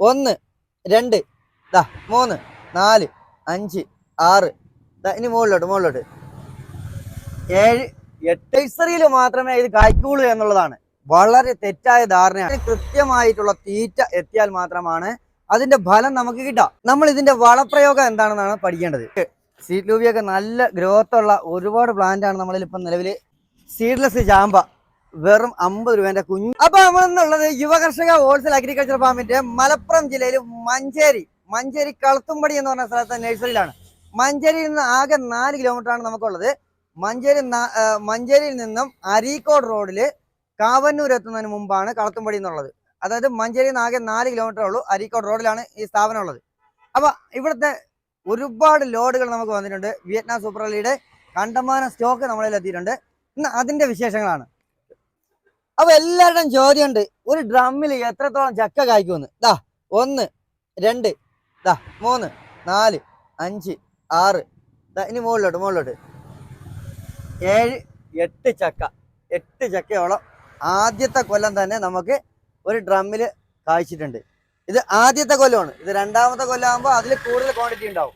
ഒന്ന് രണ്ട് ദാ മൂന്ന് നാല് അഞ്ച് ആറ് ദാ ഇനി മുകളിലോട്ട് മുകളിലോട്ട്. ഏഴ് എട്ട് ഇസറിയിൽ മാത്രമേ ഇത് കായ്ക്കുള്ളൂ എന്നുള്ളതാണ്. വളരെ തെറ്റായ ധാരണയാണ്. കൃത്യമായിട്ടുള്ള തീറ്റ എത്തിയാൽ മാത്രമാണ് അതിന്റെ ഫലം നമുക്ക് കിട്ടാം നമ്മൾ ഇതിന്റെ വളപ്രയോഗം എന്താണെന്നാണ് പഠിക്കേണ്ടത്. സീഡ് ലൂബിയൊക്കെ നല്ല ഗ്രോത്ത് ഉള്ള ഒരുപാട് പ്ലാന്റ് ആണ് നമ്മളിൽ ഇപ്പം നിലവിൽ സീഡ്ലെസ് ചാമ്പ വെറും അമ്പത് രൂപേന്റെ കുഞ്ഞു അപ്പൊ നമ്മൾ ഇന്നുള്ളത് യുവകർഷക ഹോൾസെയിൽ അഗ്രികൾച്ചർ ഫാമിന്റെ മലപ്പുറം ജില്ലയിൽ മഞ്ചേരി. മഞ്ചേരി കളത്തുംപടി എന്ന് പറഞ്ഞ സ്ഥലത്തെ നഴ്സറിയിലാണ്. മഞ്ചേരിയിൽ നിന്ന് ആകെ നാല് കിലോമീറ്റർ ആണ് നമുക്കുള്ളത്. മഞ്ചേരി മഞ്ചേരിയിൽ നിന്നും അരീക്കോട് റോഡിൽ കാവന്നൂർ എത്തുന്നതിന് മുമ്പാണ് കളത്തുംപടി എന്നുള്ളത്. അതായത് മഞ്ചേരിയിൽ നിന്ന് ആകെ നാല് കിലോമീറ്റർ ഉള്ളൂ. അരീക്കോട് റോഡിലാണ് ഈ സ്ഥാപനം ഉള്ളത്. അപ്പൊ ഇവിടുത്തെ ഒരുപാട് ലോഡുകൾ നമുക്ക് വന്നിട്ടുണ്ട്. വിയറ്റ്നാം സൂപ്പർ അലിയുടെ കണ്ടമാന സ്റ്റോക്ക് നമ്മളിൽ എത്തിയിട്ടുണ്ട്. ഇന്ന് അതിന്റെ വിശേഷങ്ങളാണ്. അപ്പൊ എല്ലാവരുടെയും ചോദ്യമുണ്ട് ഒരു ഡ്രമ്മിൽ എത്രത്തോളം ചക്ക കായ്ക്കുമെന്ന്. ദാ ഒന്ന് രണ്ട് ദാ മൂന്ന് നാല് അഞ്ച് ആറ്. ദാ ഇനി മുകളിലോട്ട് മുകളിലോട്ട്. ഏഴ് എട്ട് ചക്ക. എട്ട് ചക്കയോളം ആദ്യത്തെ കൊല്ലം തന്നെ നമുക്ക് ഒരു ഡ്രമ്മിൽ കായ്ച്ചിട്ടുണ്ട്. ഇത് ആദ്യത്തെ കൊല്ലമാണ് ഇത് രണ്ടാമത്തെ കൊല്ലമാകുമ്പോൾ അതിൽ കൂടുതൽ ക്വാണ്ടിറ്റി ഉണ്ടാവും.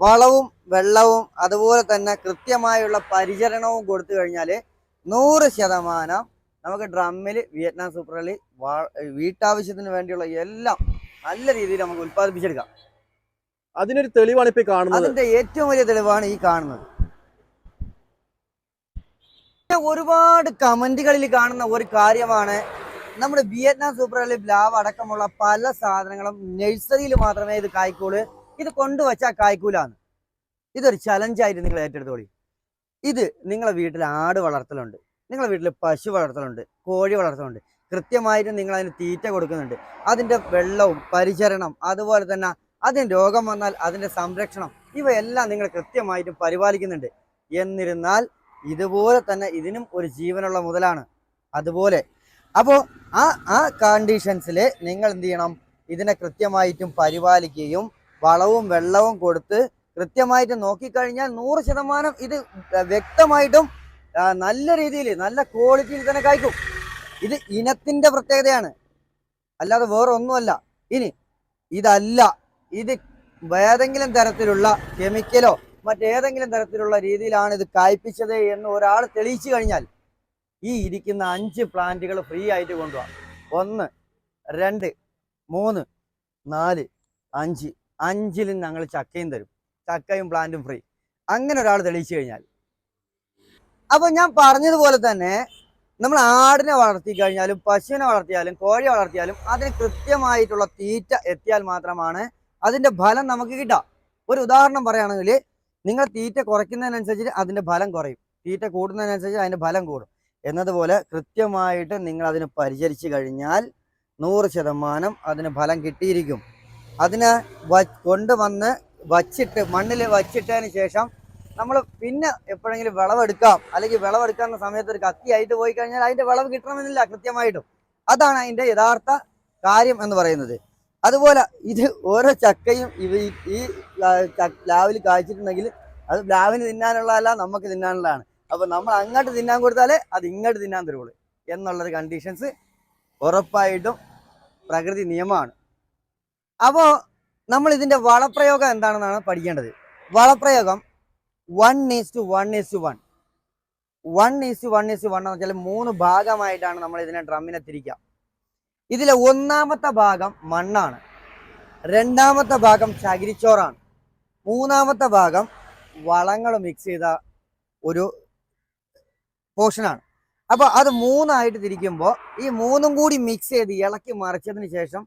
വളവും വെള്ളവും അതുപോലെ തന്നെ കൃത്യമായുള്ള പരിചരണവും കൊടുത്തു കഴിഞ്ഞാൽ നൂറ് ശതമാനം നമുക്ക് ഡ്രമ്മിൽ വിയറ്റ്നാം സൂപ്പർ കളി വീട്ടാവശ്യത്തിന് വേണ്ടിയുള്ള എല്ലാം നല്ല രീതിയിൽ നമുക്ക് ഉത്പാദിപ്പിച്ചെടുക്കാം അതിനൊരു തെളിവാണ് ഇപ്പൊ കാണുന്നത്. അതിന്റെ ഏറ്റവും വലിയ തെളിവാണ് ഈ കാണുന്നത്. ഒരുപാട് കമന്റുകളിൽ കാണുന്ന ഒരു കാര്യമാണ് നമ്മുടെ വിയറ്റ്നാം സൂപ്പർ കളി ലാവ് അടക്കമുള്ള പല സാധനങ്ങളും നഴ്സറിയിൽ മാത്രമേ ഇത് കായ്ക്കൂൾ ഇത് കൊണ്ടുവച്ചാൽ കായ്ക്കൂലാന്ന്. ഇതൊരു ചലഞ്ചായിട്ട് നിങ്ങൾ ഏറ്റെടുത്തോളി. ഇത് നിങ്ങളെ വീട്ടിൽ ആട് വളർത്തലുണ്ട്. നിങ്ങളെ വീട്ടിൽ പശു വളർത്തലുണ്ട് കോഴി വളർത്തലുണ്ട്. കൃത്യമായിട്ട് നിങ്ങൾ അതിന് തീറ്റ കൊടുക്കുന്നുണ്ട്. അതിന്റെ വെള്ളവും പരിചരണം അതുപോലെ തന്നെ അതിന് രോഗം വന്നാൽ അതിന്റെ സംരക്ഷണം ഇവയെല്ലാം നിങ്ങൾ കൃത്യമായിട്ട് പരിപാലിക്കുന്നുണ്ട്. എന്നിരുന്നാൽ ഇതുപോലെ തന്നെ ഇതിനും ഒരു ജീവനുള്ള മുതലാണ്. അതുപോലെ അപ്പോൾ ആ ആ കണ്ടീഷൻസിൽ നിങ്ങൾ എന്ത് ചെയ്യണം? ഇതിനെ കൃത്യമായിട്ടും പരിപാലിക്കുകയും വളവും വെള്ളവും കൊടുത്ത് കൃത്യമായിട്ട് നോക്കിക്കഴിഞ്ഞാൽ നൂറ് ശതമാനം ഇത് വ്യക്തമായിട്ടും നല്ല രീതിയിൽ നല്ല ക്വാളിറ്റിയിൽ തന്നെ കായ്ക്കും. ഇത് ഇനത്തിന്റെ പ്രത്യേകതയാണ്. അല്ലാതെ വേറെ ഒന്നുമല്ല ഇനി ഇതല്ല. ഇത് ഏതെങ്കിലും തരത്തിലുള്ള കെമിക്കലോ മറ്റേതെങ്കിലും തരത്തിലുള്ള രീതിയിലാണ് ഇത് കായ്പിച്ചത് എന്ന് ഒരാൾ തെളിയിച്ചു കഴിഞ്ഞാൽ ഈ ഇരിക്കുന്ന അഞ്ച് പ്ലാന്റുകൾ ഫ്രീ ആയിട്ട് കൊണ്ടുപോകാം ഒന്ന് രണ്ട് മൂന്ന് നാല് അഞ്ച്. അഞ്ചിലും ഞങ്ങൾ ചക്കയും തരും. ചക്കയും പ്ലാന്റും ഫ്രീ. അങ്ങനെ ഒരാൾ തെളിയിച്ചു കഴിഞ്ഞാൽ അപ്പൊ ഞാൻ പറഞ്ഞതുപോലെ തന്നെ നമ്മൾ ആടിനെ വളർത്തി കഴിഞ്ഞാലും പശുവിനെ വളർത്തിയാലും കോഴിയെ വളർത്തിയാലും അതിന് കൃത്യമായിട്ടുള്ള തീറ്റ എത്തിയാൽ മാത്രമാണ് അതിന്റെ ഫലം നമുക്ക് കിട്ടുക. ഒരു ഉദാഹരണം പറയുകയാണെങ്കിൽ നിങ്ങൾ തീറ്റ കുറയ്ക്കുന്നതിനനുസരിച്ച് അതിന്റെ ഫലം കുറയും. തീറ്റ കൂടുന്നതിനനുസരിച്ച് അതിന്റെ ഫലം കൂടും. എന്നതുപോലെ കൃത്യമായിട്ട് നിങ്ങൾ അതിനെ പരിചരിച്ചു കഴിഞ്ഞാൽ നൂറ് ശതമാനം അതിന് ഫലം കിട്ടിയിരിക്കും. അതിനെ കൊണ്ടുവന്ന് വച്ചിട്ട് മണ്ണിൽ വച്ചിട്ടതിന് ശേഷം നമ്മൾ പിന്നെ എപ്പോഴെങ്കിലും വിളവെടുക്കാം. അല്ലെങ്കിൽ വിളവെടുക്കാവുന്ന സമയത്ത് ഒരു കത്തിയായിട്ട് പോയി കഴിഞ്ഞാൽ അതിന്റെ വിളവ് കിട്ടണമെന്നില്ല കൃത്യമായിട്ടും. അതാണ് അതിന്റെ യഥാർത്ഥ കാര്യം എന്ന് പറയുന്നത്. അതുപോലെ ഇത് ഓരോ ചക്കയും ഇവ ഈ- ലാവിൽ കായ്ച്ചിട്ടുണ്ടെങ്കിൽ അത് ലാവിന് തിന്നാനുള്ളതല്ല നമുക്ക് തിന്നാനുള്ളതാണ്. അപ്പൊ നമ്മൾ അങ്ങോട്ട് തിന്നാൻ കൊടുത്താലേ അത് ഇങ്ങോട്ട് തിന്നാൻ തരുള്ളൂ എന്നുള്ളൊരു കണ്ടീഷൻസ് ഉറപ്പായിട്ടും പ്രകൃതി നിയമമാണ്. അപ്പോൾ നമ്മൾ ഇതിന്റെ വളപ്രയോഗം എന്താണെന്നാണ് പഠിക്കേണ്ടത്. വളപ്രയോഗം one is to one is to one one is one is one എന്ന് വെച്ചാൽ മൂന്ന് ഭാഗമായിട്ടാണ് നമ്മൾ ഇതിനെ ഡ്രമ്മിനെ തിരിക്കുക. ഇതിലെ ഒന്നാമത്തെ ഭാഗം മണ്ണാണ്. രണ്ടാമത്തെ ഭാഗം ചകിരിച്ചോറാണ്. മൂന്നാമത്തെ ഭാഗം വളങ്ങൾ മിക്സ് ചെയ്ത ഒരു പോർഷനാണ് അപ്പോൾ അത് മൂന്നായിട്ട് തിരിക്കുമ്പോൾ ഈ മൂന്നും കൂടി മിക്സ് ചെയ്ത് ഇളക്കി മറിച്ചതിന് ശേഷം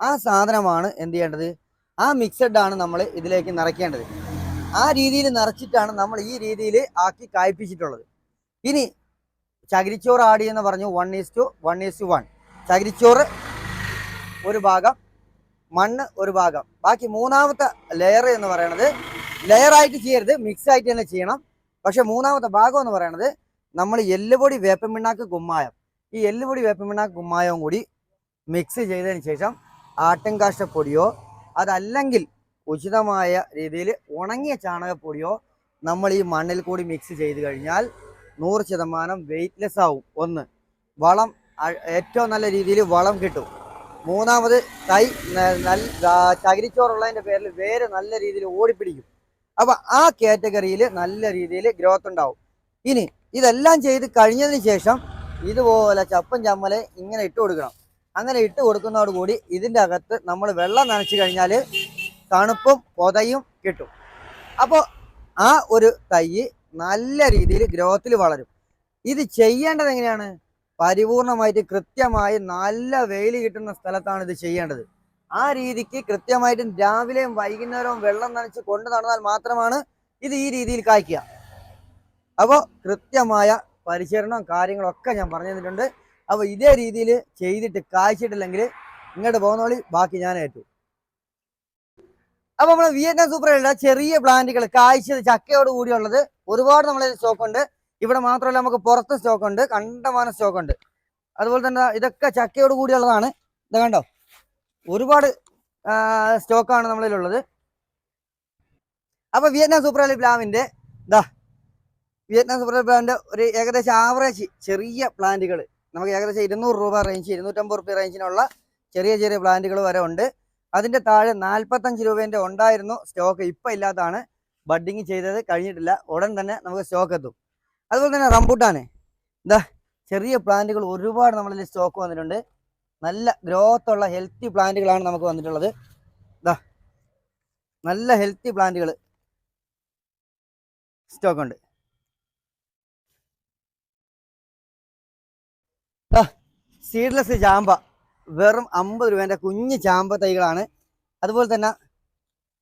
ആ സാധനമാണ് എന്ത് ചെയ്യേണ്ടത്? ആ മിക്സഡ് ആണ് നമ്മൾ ഇതിലേക്ക് നിറയ്ക്കേണ്ടത്. ആ രീതിയിൽ നിറച്ചിട്ടാണ് നമ്മൾ ഈ രീതിയിൽ ആക്കി കായ്പിച്ചിട്ടുള്ളത്. ഇനി ചകിരിച്ചോറ് ആടി എന്ന് പറഞ്ഞു one is to one is to one ചകിരിച്ചോറ് ഒരു ഭാഗം മണ്ണ് ഒരു ഭാഗം. ബാക്കി മൂന്നാമത്തെ ലെയർ എന്ന് പറയണത് ലെയറായിട്ട് ചെയ്യരുത് മിക്സ് ആയിട്ട് തന്നെ ചെയ്യണം. പക്ഷെ മൂന്നാമത്തെ ഭാഗം എന്ന് പറയണത് നമ്മൾ എല്ലുപൊടി വേപ്പമിണ്ണാക്ക് കുമ്മായം. ഈ എല്ലുപൊടി വേപ്പമിണ്ണാക്ക് കുമ്മായവും കൂടി മിക്സ് ചെയ്തതിന് ശേഷം ആട്ടിൻകാഷ്ടപ്പൊടിയോ അതല്ലെങ്കിൽ ഉചിതമായ രീതിയിൽ ഉണങ്ങിയ ചാണകപ്പൊടിയോ നമ്മൾ ഈ മണ്ണിൽ കൂടി മിക്സ് ചെയ്ത് കഴിഞ്ഞാൽ നൂറ് ശതമാനം വെയിറ്റ്ലെസ് ആവും. ഒന്ന് വളം ഏറ്റവും നല്ല രീതിയിൽ വളം കിട്ടും. മൂന്നാമത് തൈ നല്ല ചകിരിച്ചോറുള്ളതിന്റെ പേരിൽ വേര് നല്ല രീതിയിൽ ഓടിപ്പിടിക്കും. അപ്പം ആ കാറ്റഗറിയിൽ നല്ല രീതിയിൽ ഗ്രോത്ത് ഉണ്ടാവും. ഇനി ഇതെല്ലാം ചെയ്ത് കഴിഞ്ഞതിന് ശേഷം ഇതുപോലെ ചപ്പൻ ചമ്മൽ ഇങ്ങനെ ഇട്ട് കൊടുക്കണം. അങ്ങനെ ഇട്ട് കൊടുക്കുന്നതോടുകൂടി ഇതിന്റെ അകത്ത് നമ്മൾ വെള്ളം നനച്ചു കഴിഞ്ഞാൽ തണുപ്പും പൊതയും കിട്ടും. അപ്പോൾ ആ ഒരു തൈ നല്ല രീതിയിൽ ഗ്രോത്തിൽ വളരും. ഇത് ചെയ്യേണ്ടത് എങ്ങനെയാണ്? പരിപൂർണമായിട്ട് കൃത്യമായി നല്ല വെയിൽ കിട്ടുന്ന സ്ഥലത്താണ് ഇത് ചെയ്യേണ്ടത്. ആ രീതിക്ക് കൃത്യമായിട്ടും രാവിലെയും വൈകുന്നേരവും വെള്ളം നനച്ച് കൊണ്ടു നടന്നാൽ മാത്രമാണ് ഇത് ഈ രീതിയിൽ കായ്ക്കുക. അപ്പോൾ കൃത്യമായ പരിചരണം കാര്യങ്ങളൊക്കെ ഞാൻ പറഞ്ഞു തന്നിട്ടുണ്ട്. അപ്പോൾ ഇതേ രീതിയിൽ ചെയ്തിട്ട് കായ്ച്ചിട്ടില്ലെങ്കിൽ ഇങ്ങോട്ട് പോകുന്നോളി ബാക്കി ഞാൻ അപ്പൊ നമ്മുടെ വിയറ്റ്നാം സൂപ്പർ ചെറിയ പ്ലാന്റുകൾ കാഴ്ച ചക്കയോട് കൂടിയുള്ളത് ഒരുപാട് നമ്മളെ സ്റ്റോക്ക് ഉണ്ട്. ഇവിടെ മാത്രമല്ല നമുക്ക് പുറത്ത് സ്റ്റോക്ക് ഉണ്ട് കണ്ടമാനം സ്റ്റോക്ക് ഉണ്ട്. അതുപോലെ തന്നെ ഇതൊക്കെ ചക്കയോട് കൂടിയുള്ളതാണ്. ഇത് കണ്ടോ? ഒരുപാട് സ്റ്റോക്കാണ് നമ്മളിലുള്ളത് അപ്പൊ വിയറ്റ്നാം സൂപ്പർ അലി പ്ലാവിന്റെ ഇതാ വിയറ്റ്നാം സൂപ്പർ അലി പ്ലാവിന്റെ ഒരു ഏകദേശം ആവറേജ് ചെറിയ പ്ലാന്റുകൾ നമുക്ക് ഏകദേശം ഇരുന്നൂറ് രൂപ റേഞ്ച് ഇരുന്നൂറ്റമ്പത് റുപ്യ റേഞ്ചിനുള്ള ചെറിയ ചെറിയ പ്ലാന്റുകൾ വരെ ഉണ്ട്. അതിന്റെ താഴെ നാൽപ്പത്തഞ്ച് രൂപേന്റെ ഉണ്ടായിരുന്നു സ്റ്റോക്ക് ഇപ്പൊ ഇല്ലാത്തതാണ്. ബഡ്ഡിങ് ചെയ്തത് കഴിഞ്ഞിട്ടില്ല. ഉടൻ തന്നെ നമുക്ക് സ്റ്റോക്ക് എത്തും. അതുപോലെ തന്നെ റംബൂട്ടാന്. എന്താ ചെറിയ പ്ലാന്റുകൾ ഒരുപാട് നമ്മളിൽ സ്റ്റോക്ക് വന്നിട്ടുണ്ട്. നല്ല ഗ്രോത്ത് ഉള്ള ഹെൽത്തി പ്ലാന്റുകളാണ് നമുക്ക് വന്നിട്ടുള്ളത്. ഇതാ നല്ല ഹെൽത്തി പ്ലാന്റുകൾ സ്റ്റോക്ക് ഉണ്ട്. സീഡ്ലെസ് ചാമ്പ. വെറും അമ്പത് രൂപേന്റെ കുഞ്ഞു ചാമ്പ തൈകളാണ്. അതുപോലെ തന്നെ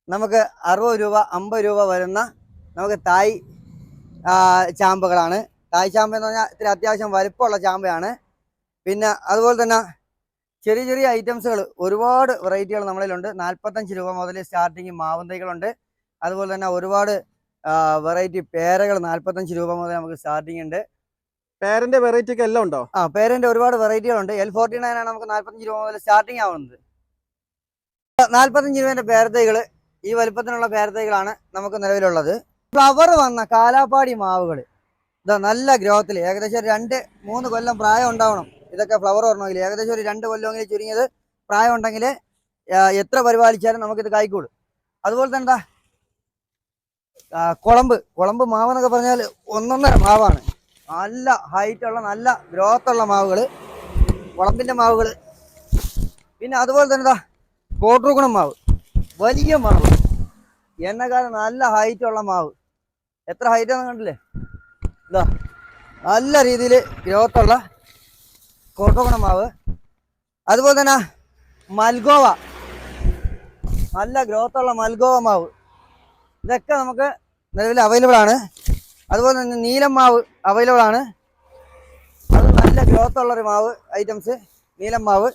നമുക്ക് അറുപത് രൂപ അമ്പത് രൂപ വരുന്ന നമുക്ക് തായ് ചാമ്പുകളാണ്. തായ് ചാമ്പ എന്ന് പറഞ്ഞാൽ ഇത്തിരി അത്യാവശ്യം വലുപ്പമുള്ള ചാമ്പയാണ്. പിന്നെ അതുപോലെ തന്നെ ചെറിയ ചെറിയ ഐറ്റംസുകൾ ഒരുപാട് വെറൈറ്റികൾ നമ്മളിലുണ്ട്. നാൽപ്പത്തഞ്ച് രൂപ മുതൽ സ്റ്റാർട്ടിങ് മാവും തൈകളുണ്ട്. അതുപോലെ തന്നെ ഒരുപാട് വെറൈറ്റി പേരകൾ നാൽപ്പത്തഞ്ച് രൂപ മുതൽ നമുക്ക് സ്റ്റാർട്ടിങ് ഉണ്ട്. പേരന്റെ വെറൈറ്റി ഒക്കെ എല്ലാം ഉണ്ടോ? ആ പേരന്റെ ഒരുപാട് വെറൈറ്റികളുണ്ട് എൽ ഫോർട്ടി നയൻ ആണ് നമുക്ക് നാല്പത്തഞ്ച് രൂപ മുതൽ സ്റ്റാർട്ടിങ് ആവുന്നത്. നാല്പത്തഞ്ച് രൂപേന്റെ പേരത്തൈകൾ ഈ വലുപ്പത്തിനുള്ള പേരത്തൈകളാണ് നമുക്ക് നിലവിലുള്ളത്. ഫ്ലവർ വന്ന കാലാപ്പാടി മാവുകൾ ഇതാ നല്ല ഗ്രോത്തിൽ. ഏകദേശം രണ്ട് മൂന്ന് കൊല്ലം പ്രായം ഉണ്ടാവണം. ഇതൊക്കെ ഫ്ലവർ വരണമെങ്കിൽ. ഏകദേശം ഒരു രണ്ട് കൊല്ലമെങ്കിലും ചുരുങ്ങിയത് പ്രായം ഉണ്ടെങ്കിൽ എത്ര പരിപാലിച്ചാലും നമുക്കിത് കായ്ക്കൂടും അതുപോലെ തന്നെ എന്താ കുളമ്പ്. കുളമ്പ് മാവെന്നൊക്കെ പറഞ്ഞാൽ ഒന്നൊന്നര മാവാണ്. നല്ല ഹൈറ്റുള്ള നല്ല ഗ്രോത്തുള്ള മാവുകൾ കുളമ്പിന്റെ മാവുകൾ. പിന്നെ അതുപോലെ തന്നെ ഇതാ കോട്ടൂക്കുണം മാവ്. വലിയ മാവ്. എന്നെക്കാളും നല്ല ഹൈറ്റുള്ള മാവ്. എത്ര ഹൈറ്റ് ആണെന്ന് കണ്ടില്ലേ? ഇതാ നല്ല രീതിയിൽ ഗ്രോത്തുള്ള കോട്ടൂക്കുണം മാവ്. അതുപോലെ തന്നെ മൽഗോവ. നല്ല ഗ്രോത്തുള്ള മൽഗോവ മാവ്. ഇതൊക്കെ നമുക്ക് നിലവിൽ അവൈലബിൾ ആണ്. അതുപോലെ തന്നെ നീലം മാവ്. അവൈലബിൾ ആണ്. അത് നല്ല ഗ്രോത്ത് ഉള്ളൊരു മാവ് ഐറ്റംസ് നീലം മാവ്.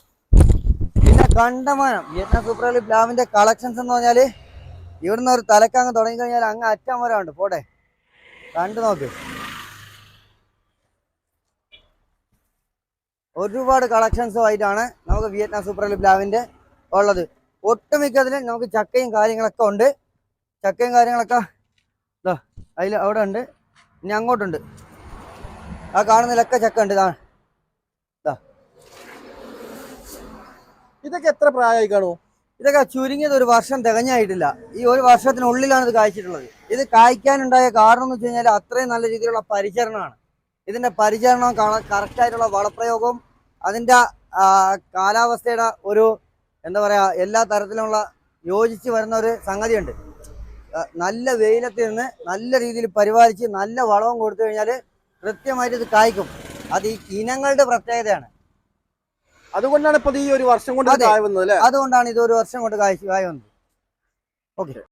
പിന്നെ കണ്ടമാനം വിയറ്റ്നാം സൂപ്പർ ലീഗ് പ്ലാവിന്റെ കളക്ഷൻസ് എന്ന് പറഞ്ഞാൽ ഇവിടുന്ന് ഒരു തലക്കങ്ങ് തുടങ്ങി കഴിഞ്ഞാൽ അങ്ങ് അറ്റം വരെ ഉണ്ട്. പോട്ടെ. കണ്ടു നോക്ക്. ഒരുപാട് കളക്ഷൻസും ആയിട്ടാണ് നമുക്ക് വിയറ്റ്നാം സൂപ്പർ ലീഗ് പ്ലാവിന്റെ ഉള്ളത്. ഒട്ടുമിക്കതിലും നമുക്ക് ചക്കയും കാര്യങ്ങളൊക്കെ ഉണ്ട്. ചക്കയും കാര്യങ്ങളൊക്കെ അതിൽ അവിടെ ഉണ്ട്. ഇനി അങ്ങോട്ടുണ്ട്. ആ കാണുന്നതിലൊക്കെ ചക്ക ഉണ്ട് ഇതാണ്. ഇതൊക്കെ എത്ര പ്രായമായി കാണൂ? ഇതൊക്കെ ചുരുങ്ങിയത് ഒരു വർഷം തികഞ്ഞായിട്ടില്ല. ഈ ഒരു വർഷത്തിനുള്ളിലാണ് ഇത് കായ്ച്ചിട്ടുള്ളത്. ഇത് കായ്ക്കാനുണ്ടായ കാരണം എന്ന് വെച്ച് കഴിഞ്ഞാൽ അത്രയും നല്ല രീതിയിലുള്ള പരിചരണമാണ്. ഇതിന്റെ പരിചരണം കറക്റ്റ് ആയിട്ടുള്ള വളപ്രയോഗവും അതിന്റെ കാലാവസ്ഥയുടെ ഒരു എന്താ പറയാ എല്ലാ തരത്തിലുമുള്ള യോജിച്ച് വരുന്ന ഒരു സംഗതിയുണ്ട്. നല്ല വെയിലത്ത് നിന്ന് നല്ല രീതിയിൽ പരിപാലിച്ച് നല്ല വളവും കൊടുത്തു കഴിഞ്ഞാൽ കൃത്യമായിട്ട് ഇത് കായ്ക്കും. അത് ഈ ഇനങ്ങളുടെ പ്രത്യേകതയാണ്. അതുകൊണ്ടാണ് ഇപ്പൊ ഈ ഒരു വർഷം കൊണ്ട് അതുകൊണ്ടാണ് ഇത് ഒരു വർഷം കൊണ്ട് കായ് കായ വന്നത് ഓക്കെ.